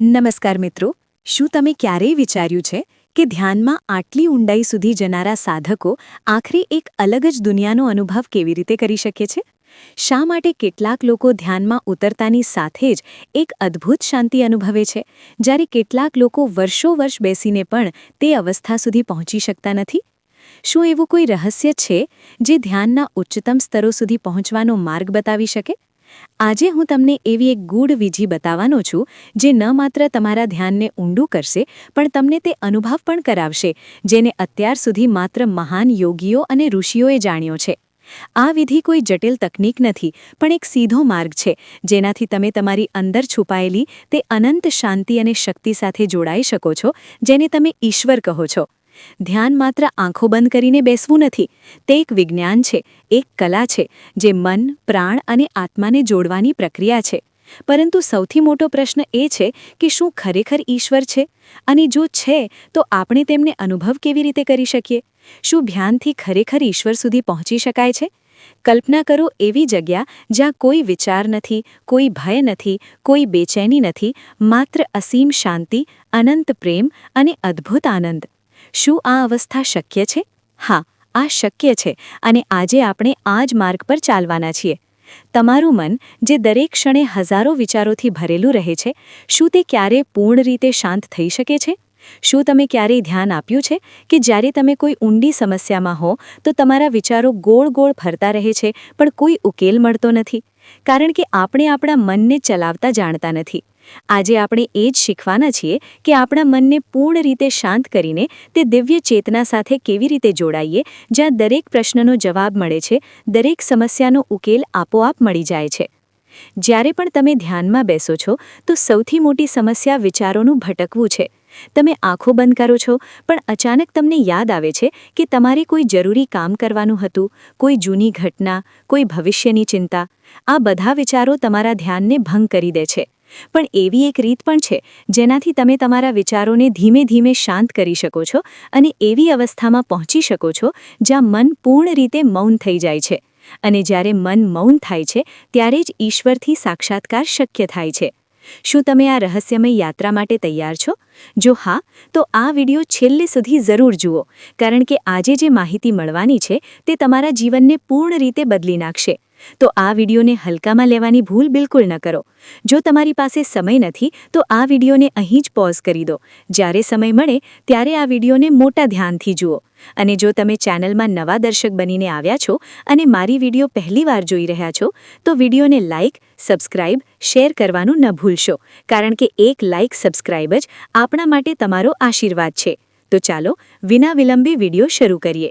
નમસ્કાર મિત્રો, શું તમે ક્યારેય વિચાર્યું છે કે ધ્યાનમાં આટલી ઊંડાઈ સુધી જનારા સાધકો આખરે એક અલગ જ દુનિયાનો અનુભવ કેવી રીતે કરી શકે છે? શા માટે કેટલાક લોકો ધ્યાનમાં ઉતરતાની સાથે જ એક અદ્ભુત શાંતિ અનુભવે છે, જ્યારે કેટલાક લોકો વર્ષો વર્ષ બેસીને પણ તે અવસ્થા સુધી પહોંચી શકતા નથી? શું એવું કોઈ રહસ્ય છે જે ધ્યાનના ઉચ્ચતમ સ્તરો સુધી પહોંચવાનો માર્ગ બતાવી શકે? આજે હું તમને એવી એક ગૂઢ વિધિ બતાવવાનો છું, જે ન માત્ર તમારા ધ્યાનને ઊંડું કરશે, પણ તમને તે અનુભવ પણ કરાવશે, જેને અત્યાર સુધી માત્ર મહાન યોગીઓ અને ઋષિઓએ જાણ્યો છે. આ વિધિ કોઈ જટિલ તકનીક નથી, પણ એક સીધો માર્ગ છે, જેનાથી તમે તમારી અંદર છુપાયેલી તે અનંત શાંતિ અને શક્તિ સાથે જોડાઈ શકો છો, જેને તમે ઈશ્વર કહો છો. ધ્યાન માત્ર આંખો બંધ કરીને બેસવું નથી. તે એક વિજ્ઞાન છે, એક કલા છે, જે મન, પ્રાણ અને આત્માને જોડવાની પ્રક્રિયા છે. પરંતુ સૌથી મોટો પ્રશ્ન એ છે કે શું ખરેખર ઈશ્વર છે? અને જો છે, તો આપણે તેમને અનુભવ કેવી રીતે કરી શકીએ? શું ધ્યાનથી ખરેખર ઈશ્વર સુધી પહોંચી શકાય છે? કલ્પના કરો એવી જગ્યા જ્યાં કોઈ વિચાર નથી, કોઈ ભય નથી, કોઈ બેચેની નથી, માત્ર અસીમ શાંતિ, અનંત પ્રેમ અને અદ્ભુત આનંદ. શું આ અવસ્થા શક્ય છે? હા, આ શક્ય છે અને આજે આપણે આ જ માર્ગ પર ચાલવાના છીએ. તમારું મન જે દરેક ક્ષણે હજારો વિચારોથી ભરેલું રહે છે, શું તે ક્યારે પૂર્ણ રીતે શાંત થઈ શકે છે? શું તમે ક્યારેય ધ્યાન આપ્યું છે કે જ્યારે તમે કોઈ ઊંડી સમસ્યામાં હો, તો તમારા વિચારો ગોળ ગોળ ફરતા રહે છે, પણ કોઈ ઉકેલ મળતો નથી? કારણ કે આપણે આપણા મનને ચલાવતા જાણતા નથી. આજે આપણે એ જ શીખવાના છીએ કે આપણા મનને પૂર્ણ રીતે શાંત કરીને તે દિવ્ય ચેતના સાથે કેવી રીતે જોડાઈએ, જ્યાં દરેક પ્રશ્નનો જવાબ મળે છે, દરેક સમસ્યાનો ઉકેલ આપોઆપ મળી જાય છે. જ્યારે પણ તમે ધ્યાનમાં બેસો છો, તો સૌથી મોટી સમસ્યા વિચારોનું ભટકવું છે. તમે આંખો બંધ કરો છો, પણ અચાનક તમને યાદ આવે છે કે તમારે કોઈ જરૂરી કામ કરવાનું હતું, કોઈ જૂની ઘટના, કોઈ ભવિષ્યની ચિંતા. આ બધા વિચારો તમારા ધ્યાનને ભંગ કરી દે છે. પણ એવી એક રીત પણ છે, જેનાથી તમે તમારા વિચારોને ધીમે ધીમે શાંત કરી શકો છો અને એવી અવસ્થામાં પહોંચી શકો છો જ્યાં મન પૂર્ણ રીતે મૌન થઈ જાય છે. અને જ્યારે મન મૌન થાય છે, ત્યારે જ ઈશ્વરથી સાક્ષાત્કાર શક્ય થાય છે. શું તમે આ રહસ્યમય યાત્રા માટે તૈયાર છો? જો હા, તો આ વિડિયો છેલ્લે સુધી જરૂર જુઓ, કારણ કે આજે જે માહિતી મળવાની છે, તે તમારા જીવનને પૂર્ણ રીતે બદલી નાખશે. તો આ વિડીયોને હલકામાં લેવાની ભૂલ બિલકુલ ન કરો. જો તમારી પાસે સમય નથી, તો આ વિડીયોને અહીં જ પોઝ કરી દો. જ્યારે સમય મળે, ત્યારે આ વિડીયોને મોટા ધ્યાનથી જુઓ. અને જો તમે ચેનલમાં નવા દર્શક બનીને આવ્યા છો અને મારી વીડિયો પહેલીવાર જોઈ રહ્યા છો, તો વિડીયોને લાઇક સબસ્ક્રાઇબ શેર કરવાનું ન ભૂલશો. કારણ કે એક લાઇક સબસ્ક્રાઇબ જ આપણા માટે તમારો આશીર્વાદ છે. તો ચાલો વિના વિલંબે વીડિયો શરૂ કરીએ.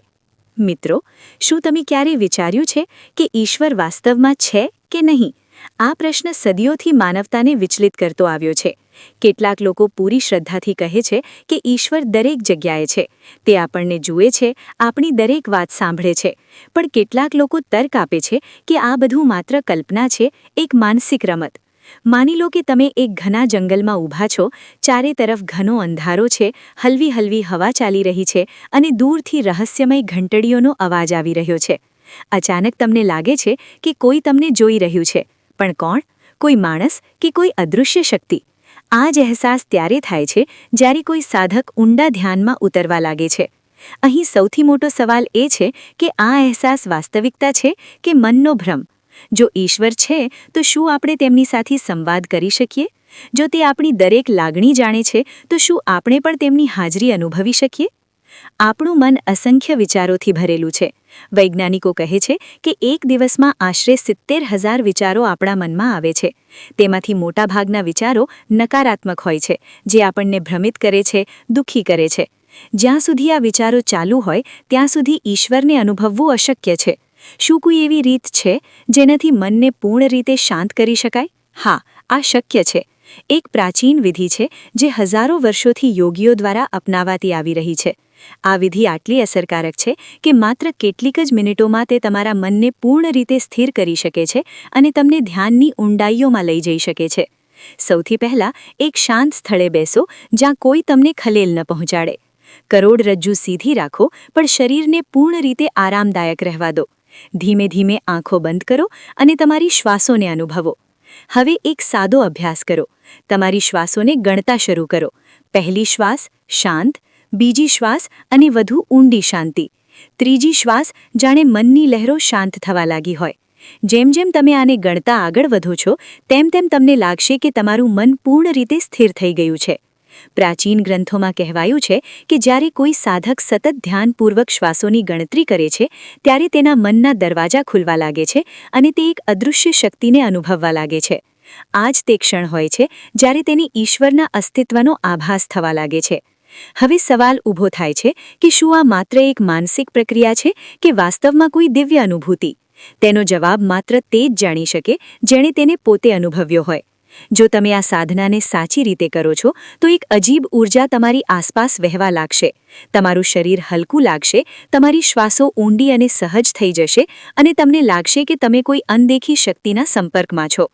મિત્રો, શું તમે ક્યારેય વિચાર્યું છે કે ઈશ્વર વાસ્તવમાં છે કે નહીં? આ પ્રશ્ન સદીઓથી માનવતાને વિચલિત કરતો આવ્યો છે. કેટલાક લોકો પૂરી શ્રદ્ધાથી કહે છે કે ઈશ્વર દરેક જગ્યાએ છે. તે આપણને જુએ છે, આપણી દરેક વાત સાંભળે છે. પણ કેટલાક લોકો તર્ક આપે છે કે આ બધું માત્ર કલ્પના છે, એક માનસિક રમત. માની લો કે તમે એક ઘના જંગલમાં ઊભા છો, ચારે તરફ ઘનો અંધારો છે, હલવી હલવી હવા ચાલી રહી છે અને દૂરથી રહસ્યમય ઘંટડીઓનો અવાજ આવી રહ્યો છે. અચાનક તમને લાગે છે કે કોઈ તમને જોઈ રહ્યું છે. પણ કોણ? કોઈ માણસ કે કોઈ અદૃશ્ય શક્તિ? આ જ અહેસાસ ત્યારે થાય છે જ્યારે કોઈ સાધક ઊંડા ધ્યાનમાં ઉતરવા લાગે છે. અહીં સૌથી મોટો સવાલ એ છે કે આ અહેસાસ વાસ્તવિકતા છે કે મનનો ભ્રમ? જો ઈશ્વર છે, તો શું આપણે તેમની સાથે સંવાદ કરી શકીએ? જો તે આપણી દરેક લાગણી જાણે છે, તો શું આપણે પણ તેમની હાજરી અનુભવી શકીએ? આપણું મન અસંખ્ય વિચારોથી ભરેલું છે. વૈજ્ઞાનિકો કહે છે કે એક દિવસમાં આશરે સિત્તેર હજાર વિચારો આપણા મનમાં આવે છે. તેમાંથી મોટાભાગના વિચારો નકારાત્મક હોય છે, જે આપણને ભ્રમિત કરે છે, દુઃખી કરે છે. જ્યાં સુધી આ વિચારો ચાલુ હોય, ત્યાં સુધી ઈશ્વરને અનુભવવું અશક્ય છે. શું કોઈ એવી રીત છે જેનાથી મનને પૂર્ણ રીતે શાંત કરી શકાય? હા, આ શક્ય છે. એક પ્રાચીન વિધિ છે જે હજારો વર્ષોથી યોગીઓ દ્વારા અપનાવાતી આવી રહી છે. આ વિધિ આટલી અસરકારક છે કે માત્ર કેટલીક જ મિનિટોમાં તે તમારા મનને પૂર્ણ રીતે સ્થિર કરી શકે છે અને તમને ધ્યાનની ઊંડાઈઓમાં લઈ જઈ શકે છે. સૌથી પહેલાં એક શાંત સ્થળે બેસો જ્યાં કોઈ તમને ખલેલ ન પહોંચાડે. કરોડરજ્જુ સીધી રાખો, પણ શરીરને પૂર્ણ રીતે આરામદાયક રહેવા દો. ધીમે ધીમે આંખો બંધ કરો અને તમારી શ્વાસોને અનુભવો. હવે એક સાદો અભ્યાસ કરો. તમારી શ્વાસોને ગણતા શરૂ કરો. પહેલી શ્વાસ શાંત, બીજી શ્વાસ અને વધુ ઊંડી શાંતિ. ત્રીજી શ્વાસ જાણે મનની લહેરો શાંત થવા લાગી હોય. જેમ જેમ તમે આને ગણતા આગળ વધો છો, તેમ તેમ તમને લાગશે કે તમારું મન પૂર્ણ રીતે સ્થિર થઈ ગયું છે. પ્રાચીન ગ્રંથોમાં કહેવાયું છે કે જ્યારે કોઈ સાધક સતત ધ્યાનપૂર્વક શ્વાસોની ગણતરી કરે છે, ત્યારે તેના મનના દરવાજા ખુલવા લાગે છે અને તે એક અદૃશ્ય શક્તિને અનુભવવા લાગે છે. આ જ તે ક્ષણ હોય છે જ્યારે તેની ઈશ્વરના અસ્તિત્વનો આભાસ થવા લાગે છે. હવે સવાલ ઊભો થાય છે કે શું આ માત્ર એક માનસિક પ્રક્રિયા છે કે વાસ્તવમાં કોઈ દિવ્ય અનુભૂતિ? તેનો જવાબ માત્ર તે જ જાણી શકે જેણે તેને પોતે અનુભવ્યો હોય. જો તમે આ સાધનાને સાચી રીતે કરો છો, તો એક અજીબ ઊર્જા તમારી આસપાસ વહેવા લાગશે. તમારું શરીર હલકું લાગશે, તમારી શ્વાસો ઊંડી અને સહજ થઈ જશે અને તમને લાગશે કે તમે કોઈ અનદેખી શક્તિના સંપર્કમાં છો.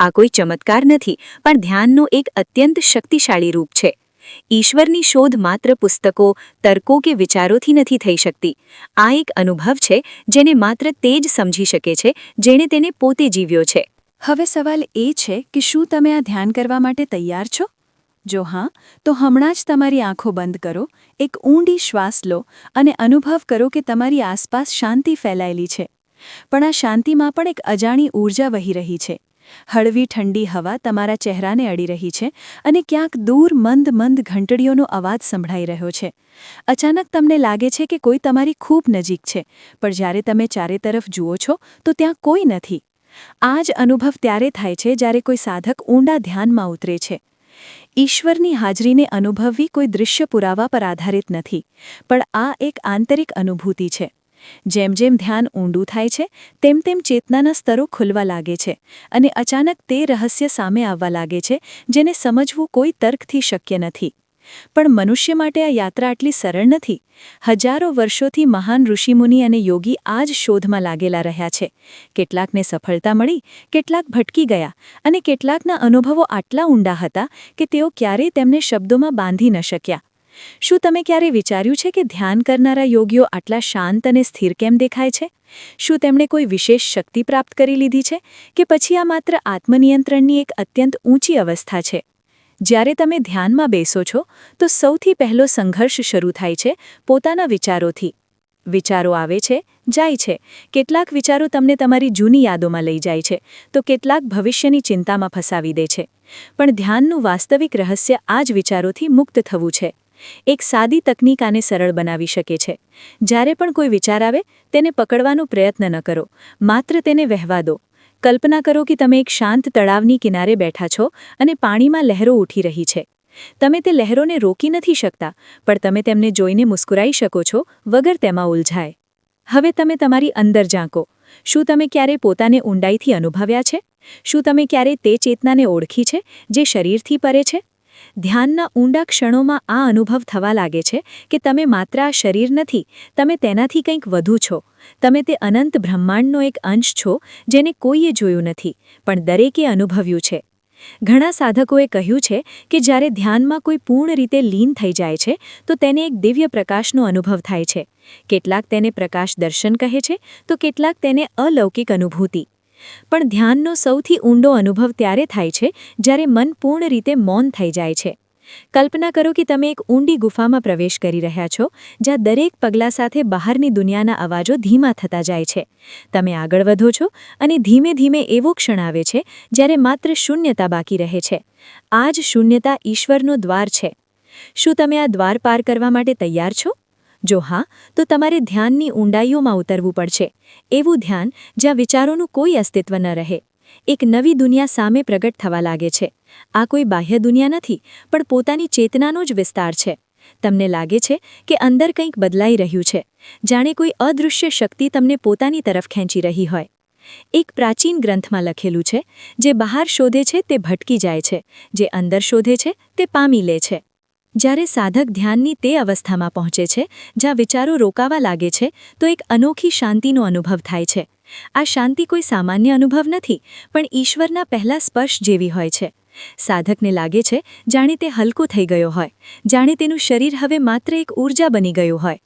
આ કોઈ ચમત્કાર નથી, પણ ધ્યાનનો એક અત્યંત શક્તિશાળી રૂપ છે. ઈશ્વરની શોધ માત્ર પુસ્તકો, તર્કો કે વિચારોથી નથી થઈ શકતી. આ એક અનુભવ છે, જેને માત્ર તે જ સમજી શકે છે, જેણે તેને પોતે જીવ્યો છે. હવે સવાલ એ છે કે શું તમે આ ધ્યાન કરવા માટે તૈયાર છો? જો હા, તો હમણાં જ તમારી આંખો બંધ કરો, એક ઊંડી શ્વાસ લો અને અનુભવ કરો કે તમારી આસપાસ શાંતિ ફેલાયેલી છે. પણ આ શાંતિમાં પણ એક અજાણી ઊર્જા વહી રહી છે. હળવી ઠંડી હવા તમારા ચહેરાને અડી રહી છે અને ક્યાંક દૂર મંદ મંદ ઘંટડીઓનો અવાજ સંભળાઈ રહ્યો છે. અચાનક તમને લાગે છે કે કોઈ તમારી ખૂબ નજીક છે, પણ જ્યારે તમે ચારે તરફ જુઓ છો, તો ત્યાં કોઈ નથી. આ જ અનુભવ ત્યારે થાય છે જ્યારે કોઈ સાધક ઊંડા ધ્યાનમાં ઉતરે છે. ઈશ્વરની હાજરીને અનુભવવી કોઈ દૃશ્ય પુરાવા પર આધારિત નથી, પણ આ એક આંતરિક અનુભૂતિ છે. જેમ જેમ ધ્યાન ઊંડું થાય છે, તેમ તેમ ચેતનાના સ્તરો ખુલવા લાગે છે અને અચાનક તે રહસ્ય સામે આવવા લાગે છે, જેને સમજવું કોઈ તર્કથી શક્ય નથી. પણ મનુષ્ય માટે આ યાત્રા આટલી સરળ નથી. હજારો વર્ષોથી મહાન ઋષિમુનિ અને યોગી આ જ શોધમાં લાગેલા રહ્યા છે. કેટલાકને સફળતા મળી, કેટલાક ભટકી ગયા અને કેટલાકના અનુભવો આટલા ઊંડા હતા કે તેઓ ક્યારેય તેમને શબ્દોમાં બાંધી ન શક્યા. શું તમે ક્યારે વિચાર્યું છે કે ધ્યાન કરનારા યોગીઓ આટલા શાંત અને સ્થિર કેમ દેખાય છે? શું તેમણે કોઈ વિશેષ શક્તિ પ્રાપ્ત કરી લીધી છે? કે પછી આ માત્ર આત્મનિયંત્રણની એક અત્યંત ઊંચી અવસ્થા છે? જ્યારે તમે ધ્યાનમાં બેસો છો, તો સૌથી પહેલો સંઘર્ષ શરૂ થાય છે પોતાના વિચારોથી. વિચારો આવે છે, જાય છે. કેટલાક વિચારો તમને તમારી જૂની યાદોમાં લઈ જાય છે, તો કેટલાક ભવિષ્યની ચિંતામાં ફસાવી દે છે. પણ ધ્યાનનું વાસ્તવિક રહસ્ય આ જ વિચારોથી મુક્ત થવું છે. એક સાદી તકનીક આને સરળ બનાવી શકે છે. જ્યારે પણ કોઈ વિચાર આવે, તેને પકડવાનો પ્રયત્ન ન કરો. માત્ર તેને વહેવા દો. કલ્પના કરો કે તમે એક શાંત તળાવની કિનારે બેઠા છો અને પાણીમાં લહેરો ઉઠી રહી છે. તમે તે લહેરોને રોકી નથી શકતા, પણ તમે તેમને જોઈને મુસ્કુરાઈ શકો છો, વગર તેમાં ઉલઝાય. હવે તમે તમારી અંદર ઝાંકો. શું તમે ક્યારે પોતાને ઊંડાઈથી અનુભવ્યા છે? શું તમે ક્યારે તે ચેતનાને ઓળખી છે, જે શરીરથી પરે છે? ધ્યાનના ઊંડા ક્ષણોમાં આ અનુભવ થવા લાગે છે કે તમે માત્ર આ શરીર નથી, તમે તેનાથી કંઈક વધુ છો. તમે તે અનંત બ્રહ્માંડનો એક અંશ છો જેને કોઈએ જોયું નથી, પણ દરેકે અનુભવ્યું છે. ઘણા સાધકોએ કહ્યું છે કે જ્યારે ધ્યાનમાં કોઈ પૂર્ણ રીતે લીન થઈ જાય છે, તો તેને એક દિવ્ય પ્રકાશનો અનુભવ થાય છે. કેટલાક તેને પ્રકાશ દર્શન કહે છે, તો કેટલાક તેને અલૌકિક અનુભૂતિ. પણ ધ્યાનનો સૌથી ઊંડો અનુભવ ત્યારે થાય છે જ્યારે મન પૂર્ણ રીતે મૌન થઈ જાય છે. કલ્પના કરો કે તમે એક ઊંડી ગુફામાં પ્રવેશ કરી રહ્યા છો, જ્યાં દરેક પગલા સાથે બહારની દુનિયાના અવાજો ધીમા થતા જાય છે. તમે આગળ વધો છો અને ધીમે ધીમે એવો ક્ષણ આવે છે જ્યારે માત્ર શૂન્યતા બાકી રહે છે. આ જ શૂન્યતા ઈશ્વરનો દ્વાર છે. શું તમે આ દ્વાર પાર કરવા માટે તૈયાર છો? જો હા, તો તમારે ધ્યાનની ઊંડાઈઓમાં ઉતરવું પડશે. એવું ધ્યાન જ્યાં વિચારોનું કોઈ અસ્તિત્વ ન રહે. એક નવી દુનિયા સામે પ્રગટ થવા લાગે છે. આ કોઈ બાહ્ય દુનિયા નથી, પણ પોતાની ચેતનાનો જ વિસ્તાર છે. તમને લાગે છે કે અંદર કંઈક બદલાઈ રહ્યું છે. જાણે કોઈ અદૃશ્ય શક્તિ તમને પોતાની તરફ ખેંચી રહી હોય. એક પ્રાચીન ગ્રંથમાં લખેલું છે, જે બહાર શોધે છે તે ભટકી જાય છે. જે અંદર શોધે છે તે પામી લે છે. જ્યારે સાધક ધ્યાનની તે અવસ્થામાં પહોંચે છે, જ્યાં વિચારો રોકાવા લાગે છે, તો એક અનોખી શાંતિનો અનુભવ થાય છે. આ શાંતિ કોઈ સામાન્ય અનુભવ નથી, પણ ઈશ્વરના પહેલા સ્પર્શ જેવી હોય છે. સાધકને લાગે છે, જાણે તે હલકો થઈ ગયો હોય, જાણે તેનું શરીર હવે માત્ર એક ઊર્જા બની ગયું હોય.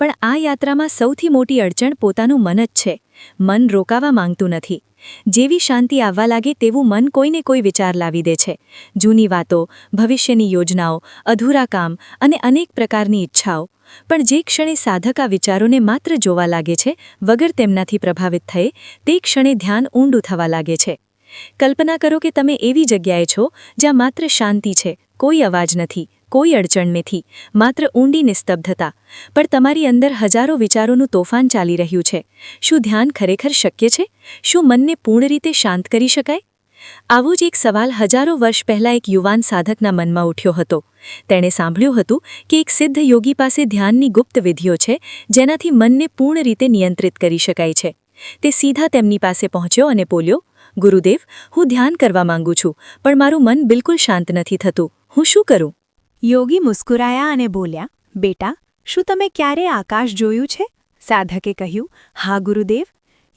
પણ આ યાત્રામાં સૌથી મોટી અડચણ પોતાનું મન જ છે. મન રોકાવા માંગતું નથી. જેવી શાંતિ આવવા લાગે તેવું મન કોઈને કોઈ વિચાર લાવી દે છે. જૂની વાતો, ભવિષ્યની યોજનાઓ, અધૂરા કામ અને અનેક પ્રકારની ઈચ્છાઓ. પણ જે ક્ષણે સાધક આ વિચારોને માત્ર જોવા લાગે છે, વગર તેમનાથી પ્રભાવિત થયે, તે ક્ષણે ધ્યાન ઊંડું થવા લાગે છે. કલ્પના કરો કે તમે એવી જગ્યાએ છો જ્યાં માત્ર શાંતિ છે, કોઈ અવાજ નથી. કોઈ અડચણ નથી, માત્ર ઊંડી નિસ્તબ્ધતા પણ તમારી અંદર હજારો વિચારોનું તોફાન ચાલી રહ્યું છે. શું ધ્યાન ખરેખર શક્ય છે? શું મનને પૂર્ણ રીતે શાંત કરી શકાય? આવો જ એક સવાલ હજારો વર્ષ પહેલા એક યુવાન સાધકના મનમાં ઉઠ્યો હતો. તેણે સાંભળ્યું હતું કે એક સિદ્ધ યોગી પાસે ધ્યાનની ગુપ્ત વિધિઓ છે, જેનાથી મનને પૂર્ણ રીતે નિયંત્રિત કરી શકાય છે. તે સીધા તેમની પાસે પહોંચ્યો અને બોલ્યો, ગુરુદેવ, હું ધ્યાન કરવા માંગુ છું, પણ મારું મન બિલકુલ શાંત નથી થતું. હું શું કરું? યોગી મુસ્કુરાયા અને બોલ્યા, બેટા, શું તમે ક્યારે આકાશ જોયું છે? સાધકે કહ્યું, હા, ગુરુદેવ.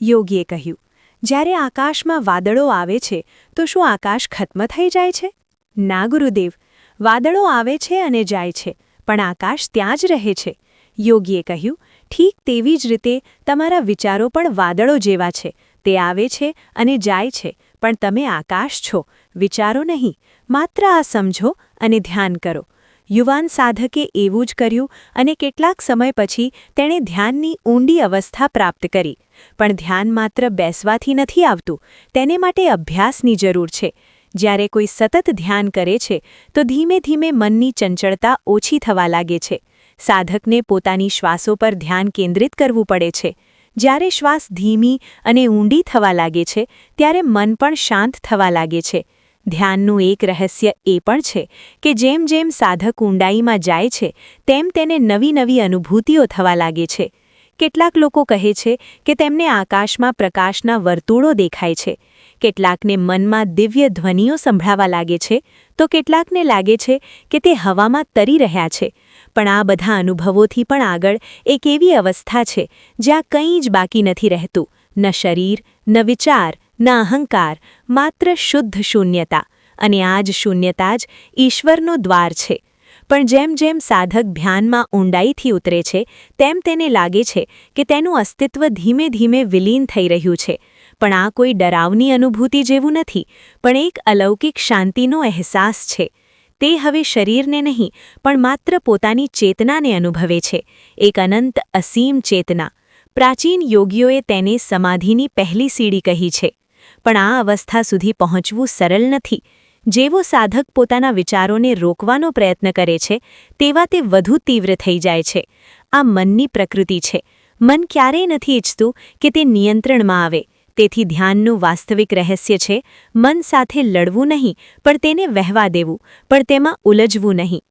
યોગીએ કહ્યું, જ્યારે આકાશમાં વાદળો આવે છે, તો શું આકાશ ખત્મ થઈ જાય છે? ના, ગુરુદેવ, વાદળો આવે છે અને જાય છે, પણ આકાશ ત્યાં જ રહે છે. યોગીએ કહ્યું, ઠીક તેવી જ રીતે તમારા વિચારો પણ વાદળો જેવા છે, તે આવે છે અને જાય છે, પણ તમે આકાશ છો, વિચારો નહીં. માત્ર આ સમજો અને ધ્યાન કરો. યુવાન સાધકે એવું જ કર્યું અને કેટલાક સમય પછી તેણે ધ્યાનની ઊંડી અવસ્થા પ્રાપ્ત કરી. પણ ધ્યાન માત્ર બેસવાથી નથી આવતું, તેને માટે અભ્યાસની જરૂર છે. જ્યારે કોઈ સતત ધ્યાન કરે છે, તો ધીમે ધીમે મનની ચંચળતા ઓછી થવા લાગે છે. સાધકને પોતાની શ્વાસો પર ધ્યાન કેન્દ્રિત કરવું પડે છે. જ્યારે શ્વાસ ધીમી અને ઊંડી થવા લાગે છે, ત્યારે મન પણ શાંત થવા લાગે છે. ધ્યાનનું એક રહસ્ય એ પણ છે કે જેમ જેમ સાધક ઊંડાઈમાં જાય છે, તેમ તેને નવી નવી અનુભૂતિઓ થવા લાગે છે. કેટલાક લોકો કહે છે કે તેમને આકાશમાં પ્રકાશના વર્તુળો દેખાય છે. કેટલાકને મનમાં દિવ્ય ધ્વનિઓ સંભળાવા લાગે છે. તો કેટલાકને લાગે છે કે તે હવામાં તરી રહ્યા છે. પણ આ બધા અનુભવોથી પણ આગળ એક એવી અવસ્થા છે જ્યાં કંઈ જ બાકી નથી રહેતું. ન શરીર, ન વિચાર ન અહંકાર, માત્ર શુદ્ધ શૂન્યતા. અને આ જ શૂન્યતા જ ઈશ્વરનો દ્વાર છે. પણ જેમ જેમ સાધક ધ્યાનમાં ઊંડાઈથી ઉતરે છે, તેમ તેને લાગે છે કે તેનું અસ્તિત્વ ધીમે ધીમે વિલીન થઈ રહ્યું છે. પણ આ કોઈ ડરાવની અનુભૂતિ જેવું નથી, પણ એક અલૌકિક શાંતિનો અહેસાસ છે. તે હવે શરીરને નહીં, પણ માત્ર પોતાની ચેતનાને અનુભવે છે. એક અનંત અસીમ ચેતના. પ્રાચીન યોગીઓએ તેને સમાધિની પહેલી સીડી કહી છે. પણ આ અવસ્થા સુધી પહોંચવું સરળ નથી. જેવો સાધક પોતાના વિચારોને રોકવાનો પ્રયત્ન કરે છે, તેવા તે વધુ તીવ્ર થઈ જાય છે. આ મનની પ્રકૃતિ છે. મન ક્યારેય નથી ઈચ્છતું કે તે નિયંત્રણમાં આવે. તેથી ધ્યાનનું વાસ્તવિક રહસ્ય છે, મન સાથે લડવું નહીં, પણ તેને વહેવા દેવું, પણ તેમાં ઉલજવું નહીં.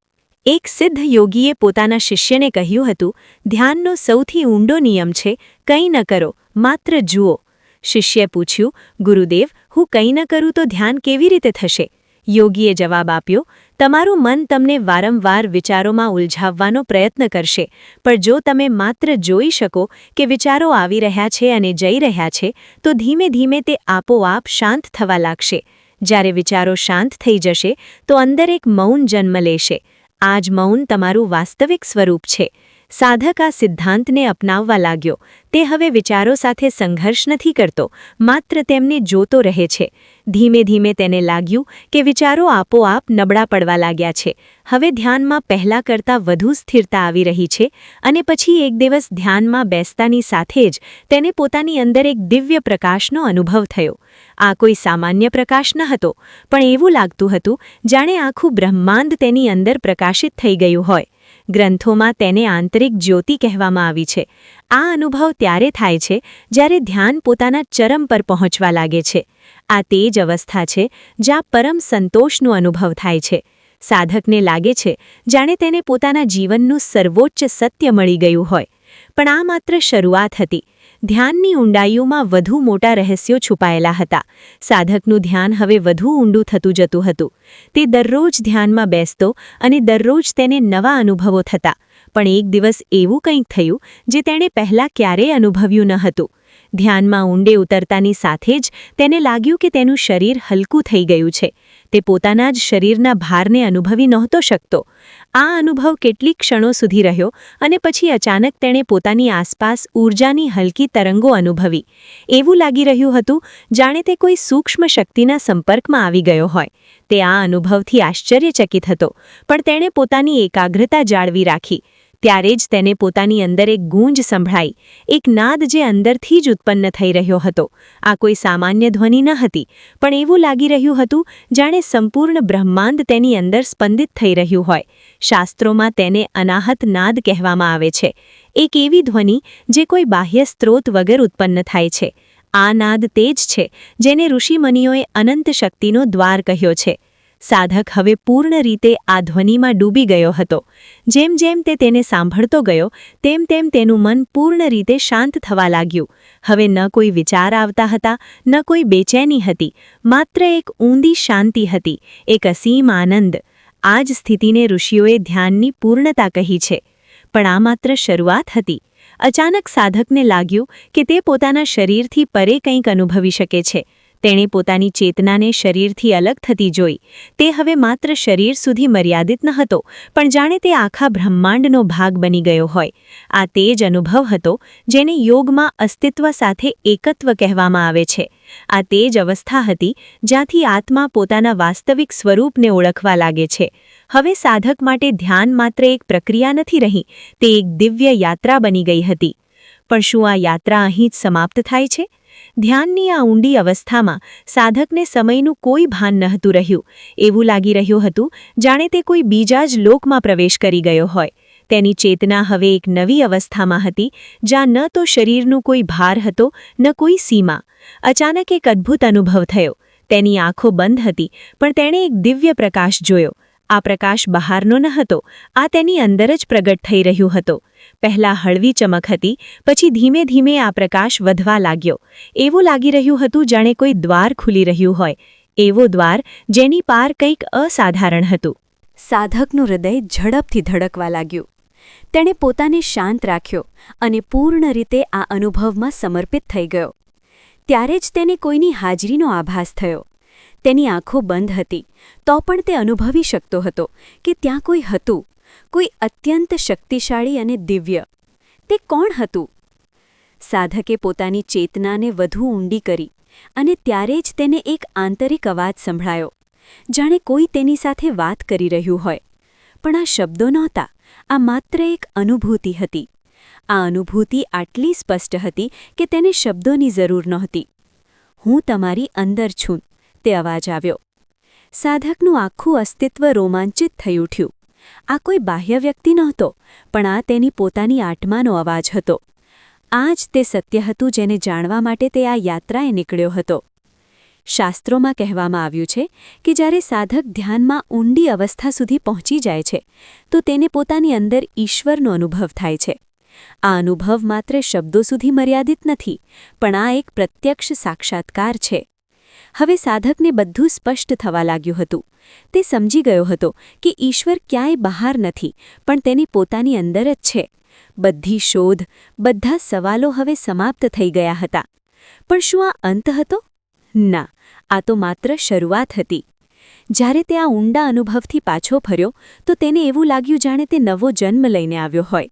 એક સિદ્ધ યોગીએ પોતાના શિષ્યને કહ્યું હતું, ધ્યાનનો સૌથી ઊંડો નિયમ છે, કંઈ ન કરો, માત્ર જુઓ. શિષ્યે પૂછ્યું, ગુરુદેવ, હું કંઈ ન કરું તો ધ્યાન કેવી રીતે થશે? યોગીએ જવાબ આપ્યો, તમારું મન તમને વારંવાર વિચારોમાં ઉલઝાવવાનો પ્રયત્ન કરશે, પણ જો તમે માત્ર જોઈ શકો કે વિચારો આવી રહ્યા છે અને જઈ રહ્યા છે, તો ધીમે ધીમે તે આપોઆપ શાંત થવા લાગશે. જ્યારે વિચારો શાંત થઈ જશે, તો અંદર એક મૌન જન્મ લેશે. આ જ મૌન તમારું વાસ્તવિક સ્વરૂપ છે. સાધક આ સિદ્ધાંતને અપનાવવા લાગ્યો. તે હવે વિચારો સાથે સંઘર્ષ નથી કરતો, માત્ર તેમને જોતો રહે છે. ધીમે ધીમે તેને લાગ્યું કે વિચારો આપોઆપ નબળા પડવા લાગ્યા છે. હવે ધ્યાનમાં પહેલા કરતાં વધુ સ્થિરતા આવી રહી છે અને પછી એક દિવસ ધ્યાનમાં બેસતાની સાથે જ તેને પોતાની અંદર એક દિવ્ય પ્રકાશનો અનુભવ થયો. આ કોઈ સામાન્ય પ્રકાશ ન હતો, પણ એવું લાગતું હતું, જાણે આખું બ્રહ્માંડ તેની અંદર પ્રકાશિત થઈ ગયું હોય. ગ્રંથોમાં તેને આંતરિક જ્યોતિ કહેવામાં આવી છે. આ અનુભવ ત્યારે થાય છે, જ્યારે ધ્યાન પોતાના ચરમ પર પહોંચવા લાગે છે. આ તે જ અવસ્થા છે, જ્યાં પરમ સંતોષનો અનુભવ થાય છે. સાધકને લાગે છે, જાણે તેને પોતાના જીવનનું સર્વોચ્ચ સત્ય મળી ગયું હોય. પણ આ માત્ર શરૂઆત હતી. ધ્યાનની ઊંડાઈઓમાં વધુ મોટા રહસ્યો છુપાયેલા હતા. સાધકનું ધ્યાન હવે વધુ ઊંડું થતું જતું હતું. તે દરરોજ ધ્યાનમાં બેસતો અને દરરોજ તેને નવા અનુભવો થતા. પણ એક દિવસ એવું કંઈક થયું, જે તેણે પહેલાં ક્યારેય અનુભવ્યું ન હતું. ધ્યાનમાં ઊંડે ઉતરતાની સાથે જ તેને લાગ્યું કે તેનું શરીર હલકું થઈ ગયું છે. તે પોતાના જ શરીરના ભારને અનુભવી નહોતો શકતો. આ અનુભવ કેટલીક ક્ષણો સુધી રહ્યો અને પછી અચાનક તેણે પોતાની આસપાસ ઊર્જાની હલકી તરંગો અનુભવી. એવું લાગી રહ્યું હતું, જાણે તે કોઈ સૂક્ષ્મ શક્તિના સંપર્કમાં આવી ગયો હોય. તે આ અનુભવથી આશ્ચર્યચકિત હતો, પણ તેણે પોતાની એકાગ્રતા જાળવી રાખી. ત્યારે જ તેને પોતાની અંદર એક ગૂંજ સંભળાઈ. એક નાદ જે અંદરથી જ ઉત્પન્ન થઈ રહ્યો હતો. આ કોઈ સામાન્ય ધ્વનિ ન હતી, પણ એવું લાગી રહ્યું હતું જાણે સંપૂર્ણ બ્રહ્માંડ તેની અંદર સ્પંદિત થઈ રહ્યું હોય. શાસ્ત્રોમાં તેને અનાહત નાદ કહેવામાં આવે છે. એક એવી ધ્વનિ જે કોઈ બાહ્ય સ્ત્રોત વગર ઉત્પન્ન થાય છે. આ નાદ તે જ છે જેને ઋષિમુનિઓએ અનંત શક્તિનો દ્વાર કહ્યો છે. સાધક હવે પૂર્ણ રીતે આ ધ્વનિમાં ડૂબી ગયો હતો. જેમ જેમ તે તેને સાંભળતો ગયો, તેમ તેમ તેનું મન પૂર્ણ રીતે શાંત થવા લાગ્યું. હવે ન કોઈ વિચાર આવતા હતા, ન કોઈ બેચેની હતી, માત્ર એક ઊંડી શાંતિ હતી, એક અસીમ આનંદ. આ જ સ્થિતિને ઋષિઓએ ધ્યાનની પૂર્ણતા કહી છે. પણ આ માત્ર શરૂઆત હતી. અચાનક સાધકને લાગ્યું કે તે પોતાના શરીરથી પરે કંઈક અનુભવી શકે છે. તેણે પોતાની ચેતનાને શરીરથી અલગ થતી જોઈ. તે હવે માત્ર શરીર સુધી મર્યાદિત ન હતો પણ જાણે તે આખા બ્રહ્માંડનો ભાગ બની ગયો હોય. આ તે જ અનુભવ હતો જેને યોગમાં અસ્તિત્વ સાથે એકત્વ કહેવામાં આવે છે. આ તે જ અવસ્થા હતી જ્યાંથી આત્મા પોતાના વાસ્તવિક સ્વરૂપને ઓળખવા લાગે છે. હવે સાધક માટે ધ્યાન માત્ર એક પ્રક્રિયા નથી રહી, તે એક દિવ્ય યાત્રા બની ગઈ હતી. પણ શું આ યાત્રા અહીં જ સમાપ્ત થાય છે? ધ્યાનની આ ઊંડી અવસ્થામાં સાધકને સમયનું કોઈ ભાન નહોતું રહ્યું. એવું લાગી રહ્યું હતું, જાણે તે કોઈ બીજા જ લોકમાં પ્રવેશ કરી ગયો હોય. તેની ચેતના હવે એક નવી અવસ્થામાં હતી, જ્યાં ન તો શરીરનું કોઈ ભાર હતો, ન કોઈ સીમા. અચાનક એક અદ્ભુત અનુભવ થયો. તેની આંખો બંધ હતી, પણ તેણે એક દિવ્ય પ્રકાશ જોયો. આ પ્રકાશ બહારનો ન હતો. આ તેની અંદર જ પ્રગટ થઈ રહ્યું હતો. પહેલા હળવી ચમક હતી, પછી ધીમે ધીમે આ પ્રકાશ વધવા લાગ્યો. એવું લાગી રહ્યું હતું જાણે કોઈ દ્વાર ખુલી રહ્યું હોય. એવો દ્વાર જેની પાર કંઈક અસાધારણ હતું. સાધકનું હૃદય ઝડપથી ધડકવા લાગ્યું. તેણે પોતાને શાંત રાખ્યો અને પૂર્ણ રીતે આ અનુભવમાં સમર્પિત થઈ ગયો. ત્યારે જ તેને કોઈની હાજરીનો આભાસ થયો. તેની આંખો બંધ હતી. તો પણ તે અનુભવી શકતો હતો કે ત્યાં કોઈ હતું, કોઈ અત્યંત શક્તિશાળી અને દિવ્ય. તે કોણ હતું? સાધકે પોતાની ચેતનાને વધુ ઊંડી કરી અને ત્યારે જ તેને એક આંતરિક અવાજ સંભળાયો. જાણે કોઈ તેની સાથે વાત કરી રહ્યું હોય. પણ આ શબ્દો નહોતા, આ માત્ર એક અનુભૂતિ હતી. આ અનુભૂતિ આટલી સ્પષ્ટ હતી કે તેને શબ્દોની જરૂર નહોતી. હું તમારી અંદર છું તે અવાજ આવ્યો. સાધકનું આખું અસ્તિત્વ રોમાંચિત થઈ ઉઠ્યું. આ કોઈ બાહ્ય વ્યક્તિ નહોતો, પણ આ તેની પોતાની આત્માનો અવાજ હતો. આ જ તે સત્ય હતું જેને જાણવા માટે તે આ યાત્રાએ નીકળ્યો હતો. શાસ્ત્રોમાં કહેવામાં આવ્યું છે કે જ્યારે સાધક ધ્યાનમાં ઊંડી અવસ્થા સુધી પહોંચી જાય છે, તો તેને પોતાની અંદર ઈશ્વરનો અનુભવ થાય છે. આ અનુભવ માત્ર શબ્દો સુધી મર્યાદિત નથી, પણ આ એક પ્રત્યક્ષ સાક્ષાત્કાર છે. હવે સાધકને બધું સ્પષ્ટ થવા લાગ્યું હતું. તે સમજી ગયો હતો કે ઈશ્વર ક્યાંય બહાર નથી, પણ તેની પોતાની અંદર જ છે. બધી શોધ, બધા સવાલો હવે સમાપ્ત થઈ ગયા હતા. પણ શું આ અંત હતો? ના, આ તો માત્ર શરૂઆત હતી. જ્યારે તે આ ઊંડા અનુભવથી પાછો ફર્યો, તો તેને એવું લાગ્યું જાણે તે નવો જન્મ લઈને આવ્યો હોય.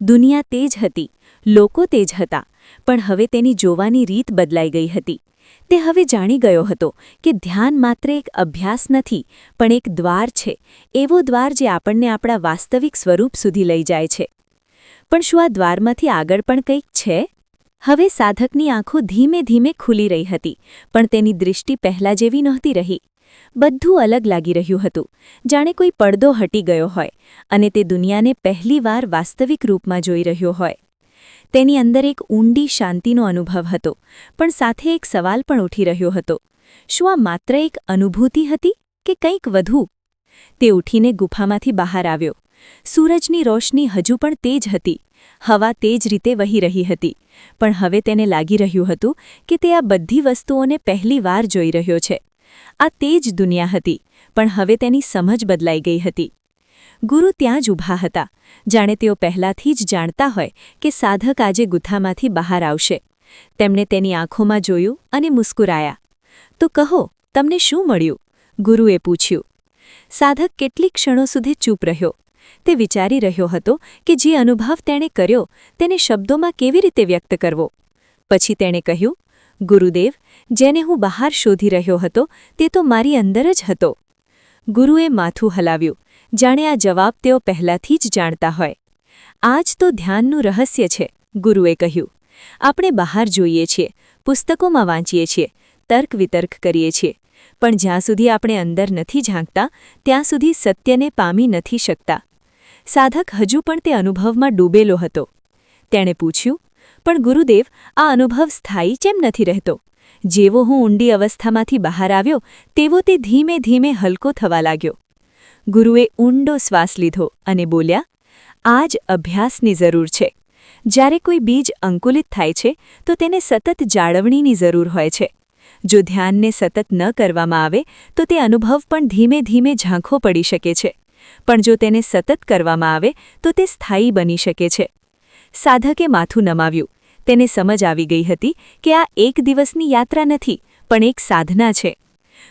દુનિયા તે જ હતી, લોકો તે જ હતા, પણ હવે તેની જોવાની રીત બદલાઈ ગઈ હતી. તે હવે જાણી ગયો હતો કે ધ્યાન માત્ર એક અભ્યાસ નથી, પણ એક દ્વાર છે. એવો દ્વાર જે આપણને આપણા વાસ્તવિક સ્વરૂપ સુધી લઈ જાય છે. પણ શું આ દ્વારમાંથી આગળ પણ કંઈક છે? હવે સાધકની આંખો ધીમે ધીમે ખુલી રહી હતી, પણ તેની દૃષ્ટિ પહેલા જેવી નહોતી રહી. બધું અલગ લાગી રહ્યું હતું. જાણે કોઈ પડદો હટી ગયો હોય, અને તે દુનિયાને પહેલીવાર વાસ્તવિક રૂપમાં જોઈ રહ્યો હોય. તેની અંદર એક ઊંડી શાંતિનો અનુભવ હતો, પણ સાથે એક સવાલ પણ ઉઠી રહ્યો હતો. શું આ માત્ર એક અનુભૂતિ હતી કે કંઈક વધુ? તે ઉઠીને ગુફામાંથી બહાર આવ્યો. સૂરજની રોશની હજુ પણ તેજ હતી. હવા તેજ રીતે વહી રહી હતી. પણ હવે તેને લાગી રહ્યું હતું કે તે આ બધી વસ્તુઓને પહેલીવાર જોઈ રહ્યો છે. આ તે જ દુનિયા હતી, પણ હવે તેની સમજ બદલાઈ ગઈ હતી. ગુરુ ત્યાં જ ઊભા હતા. જાણે તેઓ પહેલાથી જ જાણતા હોય કે સાધક આજે ગુથામાંથી બહાર આવશે. તેમણે તેની આંખોમાં જોયું અને મુસ્કુરાયા. તો કહો, તમને શું મળ્યું? ગુરુએ પૂછ્યું. સાધક કેટલીક ક્ષણો સુધી ચૂપ રહ્યો. તે વિચારી રહ્યો હતો કે જે અનુભવ તેણે કર્યો તેને શબ્દોમાં કેવી રીતે વ્યક્ત કરવો. પછી તેણે કહ્યું, ગુરુદેવ, જેને હું બહાર શોધી રહ્યો હતો તે તો મારી અંદર જ હતો. ગુરુએ માથું હલાવ્યું. જાણે આ જવાબ તેઓ પહેલાથી જ જાણતા હોય. આ જ તો ધ્યાનનું રહસ્ય છે, ગુરુએ કહ્યું. આપણે બહાર જોઈએ છીએ, પુસ્તકોમાં વાંચીએ છીએ, તર્ક વિતર્ક કરીએ છીએ. પણ જ્યાં સુધી આપણે અંદર નથી ઝાંકતા, ત્યાં સુધી સત્યને પામી નથી શકતા. સાધક હજુ પણ તે અનુભવમાં ડૂબેલો હતો. તેણે પૂછ્યું, પણ ગુરુદેવ, આ અનુભવ સ્થાયી કેમ નથી રહેતો? જેવો હું ઊંડી અવસ્થામાંથી બહાર આવ્યો, તેવો તે ધીમે ધીમે હલકો થવા લાગ્યો. ગુરુએ ઊંડો શ્વાસ લીધો અને બોલ્યા આ જ અભ્યાસની જરૂર છે. જ્યારે કોઈ બીજ અંકુલિત થાય છે, તો તેને સતત જાળવણીની જરૂર હોય છે. જો ધ્યાનને સતત ન કરવામાં આવે, તો તે અનુભવ પણ ધીમે ધીમે ઝાંખો પડી શકે છે. પણ જો તેને સતત કરવામાં આવે, તો તે સ્થાયી બની શકે છે. સાધકે માથું નમાવ્યું. તેને સમજ આવી ગઈ હતી કે આ એક દિવસની યાત્રા નથી, પણ એક સાધના છે.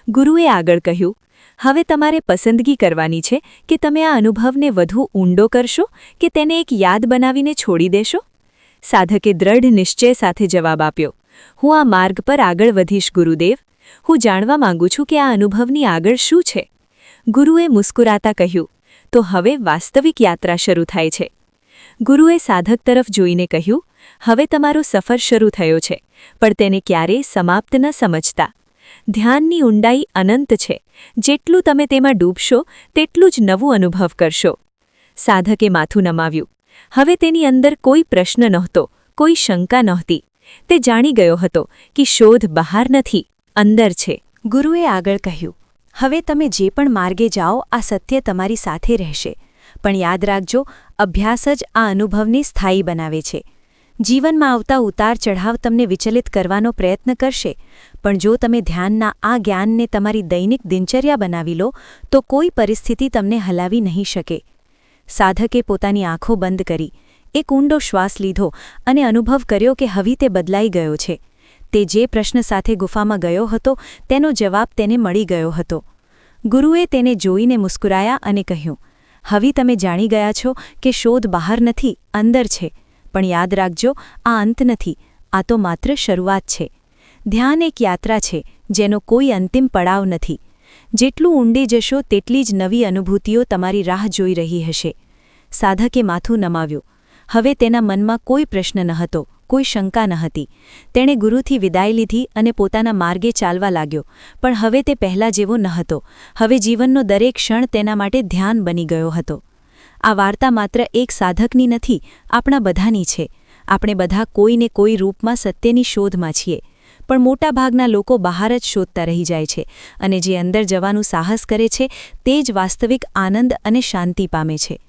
ગુરુએ આગળ કહ્યું હવે તમારે પસંદગી કરવાની છે કે તમે આ અનુભવને વધુ ઊંડો કરશો કે તેને એક યાદ બનાવીને છોડી દેશો? સાધકે દ્રઢ નિશ્ચય સાથે જવાબ આપ્યો. હું આ માર્ગ પર આગળ વધીશ, ગુરુદેવ. હું જાણવા માંગુ છું કે આ અનુભવની આગળ શું છે. ગુરુએ મુસ્કુરાતા કહ્યું, તો હવે વાસ્તવિક યાત્રા શરૂ થાય છે. ગુરુએ સાધક તરફ જોઈને કહ્યું, હવે તમારો સફર શરૂ થયો છે, પણ તેને ક્યારેય સમાપ્ત ન સમજતા. ધ્યાનની ઊંડાઈ અનંત છે. જેટલું તમે તેમાં ડૂબશો, તેટલું જ નવું અનુભવ કરશો. સાધકે માથું નમાવ્યું. હવે તેની અંદર કોઈ પ્રશ્ન નહોતો, કોઈ શંકા નહોતી. તે જાણી ગયો હતો કે શોધ બહાર નથી, અંદર છે. ગુરુએ આગળ કહ્યું, હવે તમે જે પણ માર્ગે જાઓ, આ સત્ય તમારી સાથે રહેશે. પણ યાદ રાખજો, અભ્યાસ જ આ અનુભવને સ્થાયી બનાવે છે. જીવનમાં આવતા ઉતાર ચઢાવ તમને વિચલિત કરવાનો પ્રયત્ન કરશે. પણ જો તમે ધ્યાનના આ જ્ઞાનને તમારી દૈનિક દિનચર્યા બનાવી લો, તો કોઈ પરિસ્થિતિ તમને હલાવી નહીં શકે. સાધકે પોતાની આંખો બંધ કરી, એક ઊંડો શ્વાસ લીધો અને અનુભવ કર્યો કે હવે તે બદલાઈ ગયો છે. તે જે પ્રશ્ન સાથે ગુફામાં ગયો હતો, તેનો જવાબ તેને મળી ગયો હતો. ગુરુએ તેને જોઈને મુસ્કુરાયા અને કહ્યું, હવે તમે જાણી ગયા છો કે શોધ બહાર નથી, અંદર છે. પણ યાદ રાખજો, આ અંત નથી, આ તો માત્ર શરૂઆત છે. ધ્યાન એક યાત્રા છે, જેનો કોઈ અંતિમ પડાવ નથી. જેટલું ઊંડે જશો, તેટલી જ નવી અનુભૂતિઓ તમારી રાહ જોઈ રહી હશે. સાધકે માથું નમાવ્યું. હવે તેના મનમાં કોઈ પ્રશ્ન ન હતો કોઈ શંકા ન હતી તેણે ગુરુથી વિદાય લીધી અને પોતાના માર્ગે ચાલવા લાગ્યો. પણ હવે તે પહેલાં જેવો ન હતો હવે જીવનનો દરેક ક્ષણ તેના માટે ધ્યાન બની ગયો હતો. આ વાર્તા માત્ર એક સાધકની નથી, આપણા બધાની છે. આપણે બધા કોઈને કોઈ રૂપમાં સત્યની શોધમાં છીએ. પણ મોટાભાગના લોકો બહાર જ શોધતા રહી જાય છે અને જે અંદર જવાનું સાહસ કરે છે, તે જ વાસ્તવિક આનંદ અને શાંતિ પામે છે.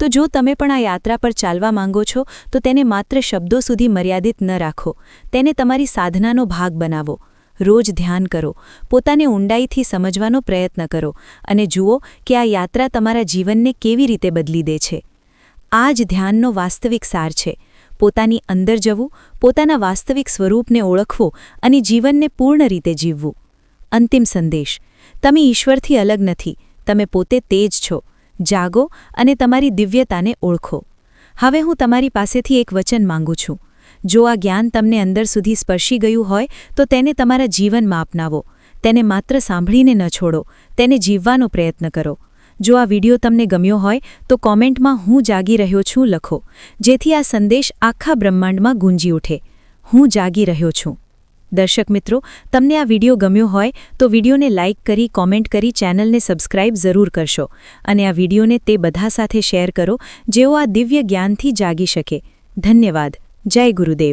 તો જો તમે પણ આ યાત્રા પર ચાલવા માંગો છો, તો તેને માત્ર શબ્દો સુધી મર્યાદિત ન રાખો. તેને તમારી સાધનાનો ભાગ બનાવો. રોજ ધ્યાન કરો. પોતાને ઊંડાઈથી સમજવાનો પ્રયત્ન કરો અને જુઓ કે આ યાત્રા તમારા જીવનને કેવી રીતે બદલી દે છે. આ જ ધ્યાનનો વાસ્તવિક સાર છે. પોતાની અંદર જવું, પોતાના વાસ્તવિક સ્વરૂપને ઓળખવું અને જીવનને પૂર્ણ રીતે જીવવું. અંતિમ સંદેશ. તમે ઈશ્વરથી અલગ નથી. તમે પોતે તે જ છો. જાગો અને તમારી દિવ્યતાને ઓળખો. હવે હું તમારી પાસેથી એક વચન માંગુ છું. જો આ જ્ઞાન તમને અંદર સુધી સ્પર્શી ગયું હોય, તો તેને તમારા જીવનમાં અપનાવો. તેને માત્ર સાંભળીને ન છોડો. તેને જીવવાનો પ્રયત્ન કરો. જો આ વિડિયો તમને ગમ્યો હોય, તો કોમેન્ટમાં હું જાગી રહ્યો છું લખો, જેથી આ સંદેશ આખા બ્રહ્માંડમાં ગુંજી ઉઠે. હું જાગી રહ્યો છું. દર્શક મિત્રો, તમને આ વિડિયો ગમ્યો હોય, તો વિડિયોને લાઇક કરી, કોમેન્ટ કરી, ચેનલને સબસ્ક્રાઇબ જરૂર કરશો. અને આ વિડિયોને તે બધા સાથે શેર કરો, જેઓ આ દિવ્ય જ્ઞાનથી જાગી શકે. ધન્યવાદ. જય ગુરુદેવ.